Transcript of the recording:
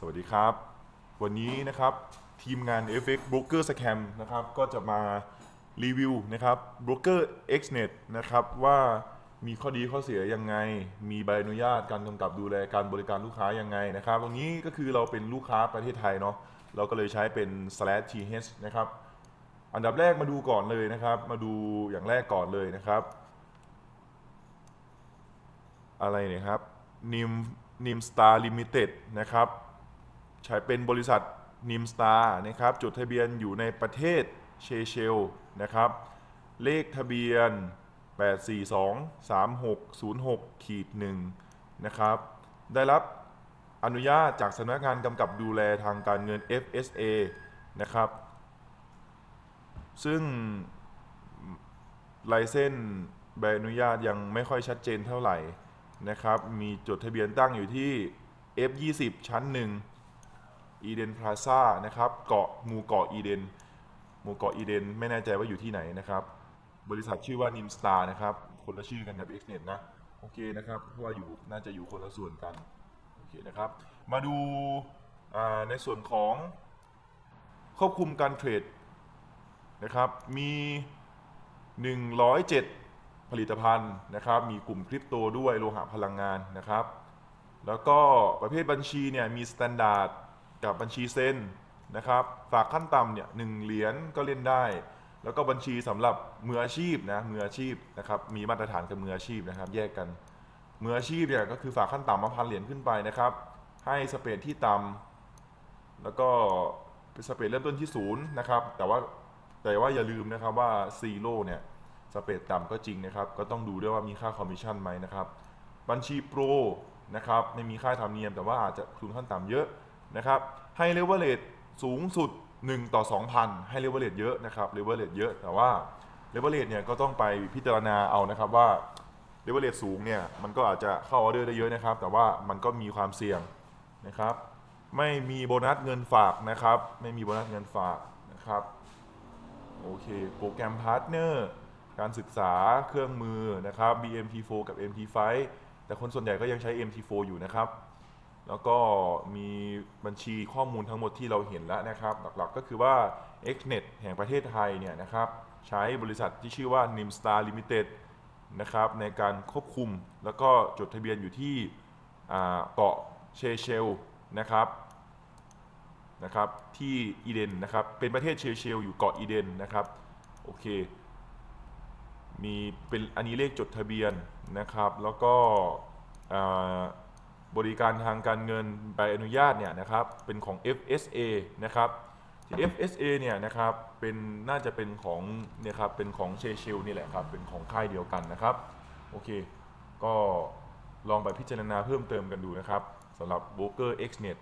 สวัสดีครับ วันนี้นะครับทีมงาน FX Broker Scam นะครับก็จะมารีวิวนะครับ Broker Xnet นะครับว่ามีข้อดีข้อเสียยังไง มีใบอนุญาตการกำกับดูแลการบริการลูกค้ายังไงนะครับตรงนี้ก็คือเราเป็นลูกค้าประเทศไทยเนาะเราก็เลยใช้เป็น slash th นะครับอันดับแรกมาดูก่อนเลยนะครับ มาดูอย่างแรกก่อนเลยนะครับ อะไรเนี่ยครับ Nim Nim Star Limited นะครับ ใช้เป็นบริษัท Nim Star นะครับจดทะเบียนอยู่ในประเทศเชเชลนะครับเลขทะเบียน 8423606ขีด1นะครับได้รับอนุญาตจากสำนักงานกำกับดูแลทางการเงิน FSA นะครับซึ่งลายเส้นใบอนุญาตยังไม่ค่อยชัดเจนเท่าไหร่นะครับ มีจดทะเบียนตั้งอยู่ที่ F20 ชั้น1 อีเดนพลาซ่านะครับเกาะหมู่เกาะอีเดนหมู่เกาะอีเดนไม่แน่ใจว่าอยู่ที่ไหนนะครับ บริษัทชื่อว่านิมสตาร์นะครับ คนละชื่อกันกับ Xnet นะ โอเคนะครับเพราะว่าอยู่น่าจะอยู่คนละส่วนกัน โอเคนะครับ มาดูในส่วนของควบคุมการเทรดนะครับ มี 107 ผลิตภัณฑ์นะครับ มีกลุ่มคริปโตด้วยโลหะพลังงานนะครับ แล้วก็ประเภทบัญชีเนี่ยมีสแตนดาร์ด กับบัญชีเส้นนะครับฝากขั้นต่ำเนี่ยหนึ่งเหรียญก็เล่นได้ แล้วก็บัญชีสำหรับมืออาชีพนะมืออาชีพนะครับมีมาตรฐานกับมืออาชีพนะครับแยกกันมืออาชีพเนี่ยก็คือฝากขั้นต่ำมาพันเหรียญขึ้นไปนะครับ ให้สเปรดที่ต่ำแล้วก็สเปรดเริ่มต้นที่ศูนย์นะครับแต่ว่าแต่ว่าอย่าลืมนะครับว่าซีโร่เนี่ยสเปรดต่ำก็จริงนะครับ ก็ต้องดูด้วยว่ามีค่าคอมมิชชั่นไหมนะครับ บัญชีโปรนะครับไม่มีค่าธรรมเนียมแต่ว่าอาจจะทุนขั้นต่ำเยอะ นะครับให้เลเวลเลตสูงสุด 1 ต่อ 2,000 ให้เลเวลเลตเยอะนะครับเลเวลเลตเยอะแต่ว่าเลเวลเลตเนี่ยก็ต้องไปพิจารณาเอานะครับว่าเลเวลเลตสูงเนี่ยมันก็อาจจะเข้าออเดอร์ได้เยอะนะครับ แต่ว่ามันก็มีความเสี่ยงนะครับ ไม่มีโบนัสเงินฝากนะครับ ไม่มีโบนัสเงินฝากนะครับโอเคโปรแกรมพาร์ทเนอร์การศึกษาเครื่องมือนะครับ BMT4 กับ MT5 แต่คนส่วนใหญ่ก็ยังใช้ MT4 อยู่นะครับ แล้วก็มีบัญชีข้อมูลทั้งหมดที่เราเห็นแล้วนะครับ หลักๆก็คือว่า Xnet แห่งประเทศไทยเนี่ยนะครับใช้บริษัทที่ชื่อว่า Nimstar Limited นะครับในการควบคุมแล้วก็จดทะเบียนอยู่ที่เกาะเชเชลนะครับนะครับที่อีเดนนะครับเป็นประเทศเชเชลอยู่เกาะอีเดนนะครับโอเคมีเป็นอันนี้เลขจดทะเบียนนะครับแล้วก็ บริการทางการเงินใบอนุญาตเนี่ยนะครับเป็นของ FSA นะครับที่ FSA เนี่ยนะครับเป็นน่าจะเป็นของเนี่ยครับเป็นของเชเชลนี่แหละครับเป็นของค่ายเดียวกันนะครับโอเค ก็ลองไปพิจารณาเพิ่มเติมกันดูนะครับสำหรับ Broker Xnet